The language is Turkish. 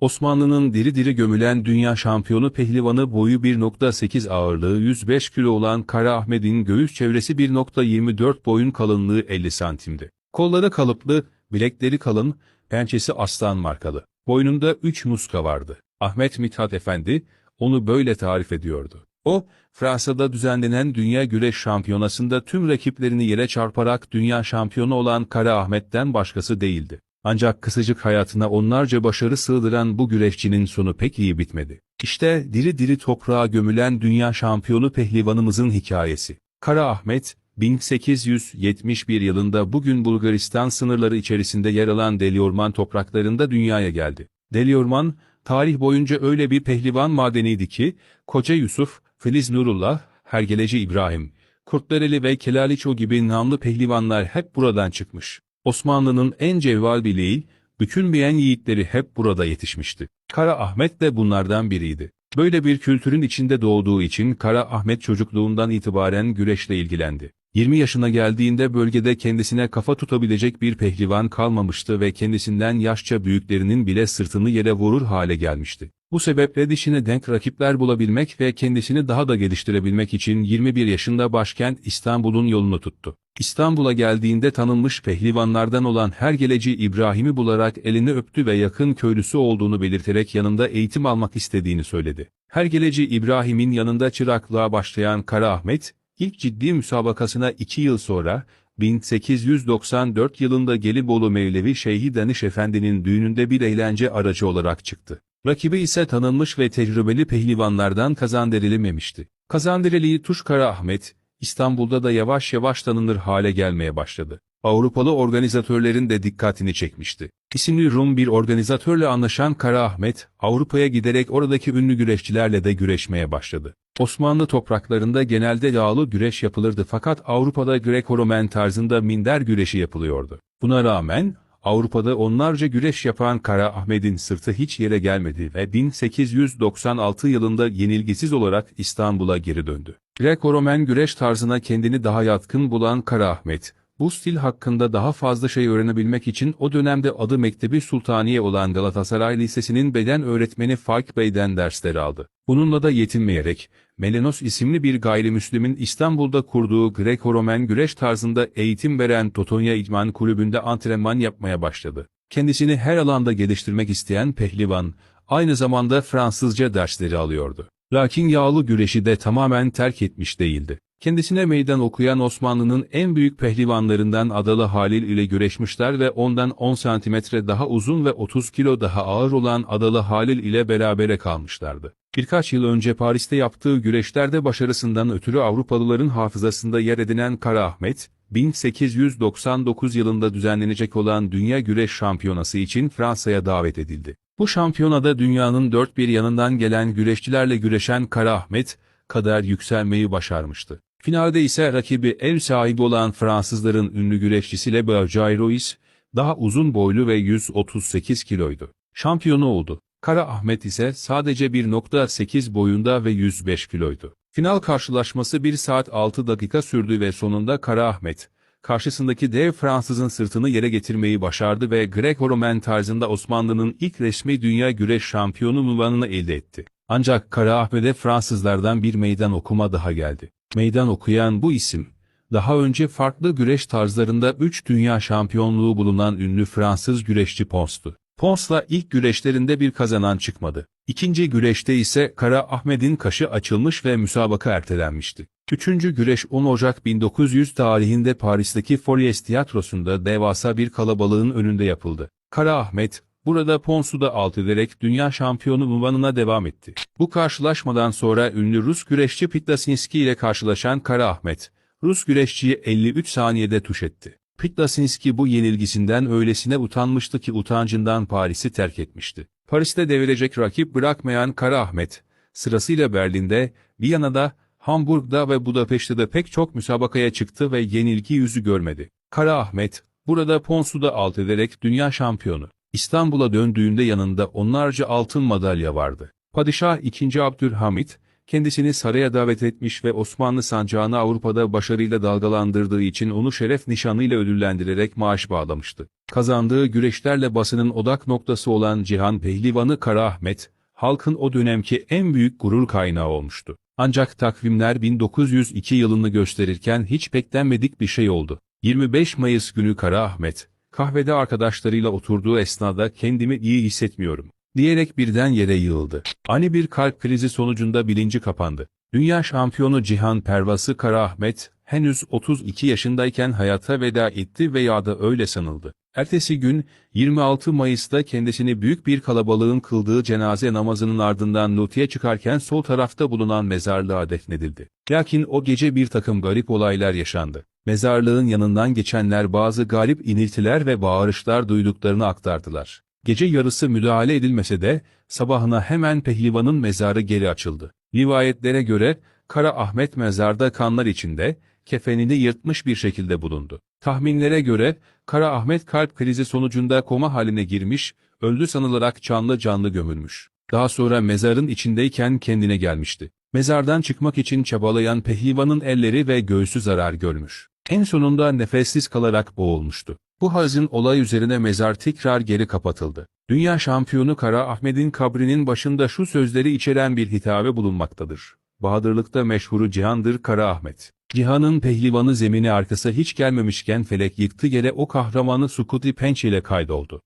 Osmanlı'nın diri diri gömülen dünya şampiyonu pehlivanı boyu 1.8 ağırlığı 105 kilo olan Kara Ahmet'in göğüs çevresi 1.24 boyun kalınlığı 50 santimdi. Kolları kalıplı, bilekleri kalın, pençesi aslan markalı. Boynunda 3 muska vardı. Ahmet Mithat Efendi, onu böyle tarif ediyordu. O, Fransa'da düzenlenen Dünya Güreş Şampiyonası'nda tüm rakiplerini yere çarparak dünya şampiyonu olan Kara Ahmet'ten başkası değildi. Ancak kısacık hayatına onlarca başarı sığdıran bu güreşçinin sonu pek iyi bitmedi. İşte diri diri toprağa gömülen dünya şampiyonu pehlivanımızın hikayesi. Kara Ahmet, 1871 yılında bugün Bulgaristan sınırları içerisinde yer alan Deliorman topraklarında dünyaya geldi. Deliorman, tarih boyunca öyle bir pehlivan madeniydi ki, Koca Yusuf, Filiz Nurullah, Hergeleci İbrahim, Kurtlareli ve Kelaliço gibi namlı pehlivanlar hep buradan çıkmış. Osmanlı'nın en cevval bileği, bükülmeyen yiğitleri hep burada yetişmişti. Kara Ahmet de bunlardan biriydi. Böyle bir kültürün içinde doğduğu için Kara Ahmet çocukluğundan itibaren güreşle ilgilendi. 20 yaşına geldiğinde bölgede kendisine kafa tutabilecek bir pehlivan kalmamıştı ve kendisinden yaşça büyüklerinin bile sırtını yere vurur hale gelmişti. Bu sebeple dişine denk rakipler bulabilmek ve kendisini daha da geliştirebilmek için 21 yaşında başkent İstanbul'un yolunu tuttu. İstanbul'a geldiğinde tanınmış pehlivanlardan olan Hergeleci İbrahim'i bularak elini öptü ve yakın köylüsü olduğunu belirterek yanında eğitim almak istediğini söyledi. Hergeleci İbrahim'in yanında çıraklığa başlayan Kara Ahmet, ilk ciddi müsabakasına 2 yıl sonra, 1894 yılında Gelibolu Mevlevi Şeyhi Danış Efendi'nin düğününde bir eğlence aracı olarak çıktı. Rakibi ise tanınmış ve tecrübeli pehlivanlardan kazandırılmamıştı. Kazandırılığı Tuş Kara Ahmet, İstanbul'da da yavaş yavaş tanınır hale gelmeye başladı. Avrupalı organizatörlerin de dikkatini çekmişti. İsimli Rum bir organizatörle anlaşan Kara Ahmet, Avrupa'ya giderek oradaki ünlü güreşçilerle de güreşmeye başladı. Osmanlı topraklarında genelde yağlı güreş yapılırdı fakat Avrupa'da Greco-Romen tarzında minder güreşi yapılıyordu. Buna rağmen, Avrupa'da onlarca güreş yapan Kara Ahmet'in sırtı hiç yere gelmedi ve 1896 yılında yenilgisiz olarak İstanbul'a geri döndü. Greco-Romen güreş tarzına kendini daha yatkın bulan Kara Ahmet, bu stil hakkında daha fazla şey öğrenebilmek için o dönemde adı Mektebi Sultaniye olan Galatasaray Lisesi'nin beden öğretmeni Faik Bey'den dersler aldı. Bununla da yetinmeyerek, Melenos isimli bir gayrimüslimin İstanbul'da kurduğu Greco-Romen güreş tarzında eğitim veren Totonya İdman Kulübü'nde antrenman yapmaya başladı. Kendisini her alanda geliştirmek isteyen pehlivan, aynı zamanda Fransızca dersleri alıyordu. Lakin yağlı güreşi de tamamen terk etmiş değildi. Kendisine meydan okuyan Osmanlı'nın en büyük pehlivanlarından Adalı Halil ile güreşmişler ve ondan 10 santimetre daha uzun ve 30 kilo daha ağır olan Adalı Halil ile berabere kalmışlardı. Birkaç yıl önce Paris'te yaptığı güreşlerde başarısından ötürü Avrupalıların hafızasında yer edinen Kara Ahmet, 1899 yılında düzenlenecek olan Dünya Güreş Şampiyonası için Fransa'ya davet edildi. Bu şampiyonada dünyanın dört bir yanından gelen güreşçilerle güreşen Kara Ahmet, kadar yükselmeyi başarmıştı. Finalde ise rakibi ev sahibi olan Fransızların ünlü güreşçisi Le Bergerois, daha uzun boylu ve 138 kiloydu. Şampiyonu oldu. Kara Ahmet ise sadece 1.8 boyunda ve 105 kiloydu. Final karşılaşması 1 saat 6 dakika sürdü ve sonunda Kara Ahmet, karşısındaki dev Fransızın sırtını yere getirmeyi başardı ve Greco-Romen tarzında Osmanlı'nın ilk resmi dünya güreş şampiyonu unvanını elde etti. Ancak Kara Ahmet'e Fransızlardan bir meydan okuma daha geldi. Meydan okuyan bu isim, daha önce farklı güreş tarzlarında 3 dünya şampiyonluğu bulunan ünlü Fransız güreşçi Pons'tu. Pons'la ilk güreşlerinde bir kazanan çıkmadı. İkinci güreşte ise Kara Ahmet'in kaşı açılmış ve müsabaka ertelenmişti. Üçüncü güreş 10 Ocak 1900 tarihinde Paris'teki Folies Tiyatrosu'nda devasa bir kalabalığın önünde yapıldı. Kara Ahmet, burada Pons'u da alt ederek dünya şampiyonu unvanına devam etti. Bu karşılaşmadan sonra ünlü Rus güreşçi Pitlasinski ile karşılaşan Kara Ahmet, Rus güreşçiyi 53 saniyede tuş etti. Pitlasinski bu yenilgisinden öylesine utanmıştı ki utancından Paris'i terk etmişti. Paris'te devirecek rakip bırakmayan Kara Ahmet, sırasıyla Berlin'de, Viyana'da, Hamburg'da ve Budapeşte de pek çok müsabakaya çıktı ve yenilgi yüzü görmedi. Kara Ahmet, burada Pons'u da alt ederek dünya şampiyonu. İstanbul'a döndüğünde yanında onlarca altın madalya vardı. Padişah II. Abdülhamit, kendisini saraya davet etmiş ve Osmanlı sancağını Avrupa'da başarıyla dalgalandırdığı için onu şeref nişanıyla ödüllendirerek maaş bağlamıştı. Kazandığı güreşlerle basının odak noktası olan Cihan Pehlivanı Kara Ahmet, halkın o dönemki en büyük gurur kaynağı olmuştu. Ancak takvimler 1902 yılını gösterirken hiç beklenmedik bir şey oldu. 25 Mayıs günü Kara Ahmet, kahvede arkadaşlarıyla oturduğu esnada kendimi iyi hissetmiyorum diyerek birden yere yığıldı. Ani bir kalp krizi sonucunda bilinci kapandı. Dünya şampiyonu Cihan Pervası Kara Ahmet, henüz 32 yaşındayken hayata veda etti veya da öyle sanıldı. Ertesi gün, 26 Mayıs'ta kendisini büyük bir kalabalığın kıldığı cenaze namazının ardından lotiye çıkarken sol tarafta bulunan mezarlığa defnedildi. Lakin o gece bir takım garip olaylar yaşandı. Mezarlığın yanından geçenler bazı garip iniltiler ve bağırışlar duyduklarını aktardılar. Gece yarısı müdahale edilmese de, sabahına hemen pehlivanın mezarı geri açıldı. Rivayetlere göre, Kara Ahmet mezarda kanlar içinde, kefenini yırtmış bir şekilde bulundu. Tahminlere göre, Kara Ahmet kalp krizi sonucunda koma haline girmiş, öldü sanılarak canlı canlı gömülmüş. Daha sonra mezarın içindeyken kendine gelmişti. Mezardan çıkmak için çabalayan pehlivanın elleri ve göğsü zarar görmüş. En sonunda nefessiz kalarak boğulmuştu. Bu hazin olay üzerine mezar tekrar geri kapatıldı. Dünya şampiyonu Kara Ahmet'in kabrinin başında şu sözleri içeren bir hitabe bulunmaktadır. Bahadırlıkta meşhuru Cihan'dır Kara Ahmet. Cihan'ın pehlivanı zemini arkası hiç gelmemişken felek yıktı yere o kahramanı Sukuti Penç ile kaydoldu.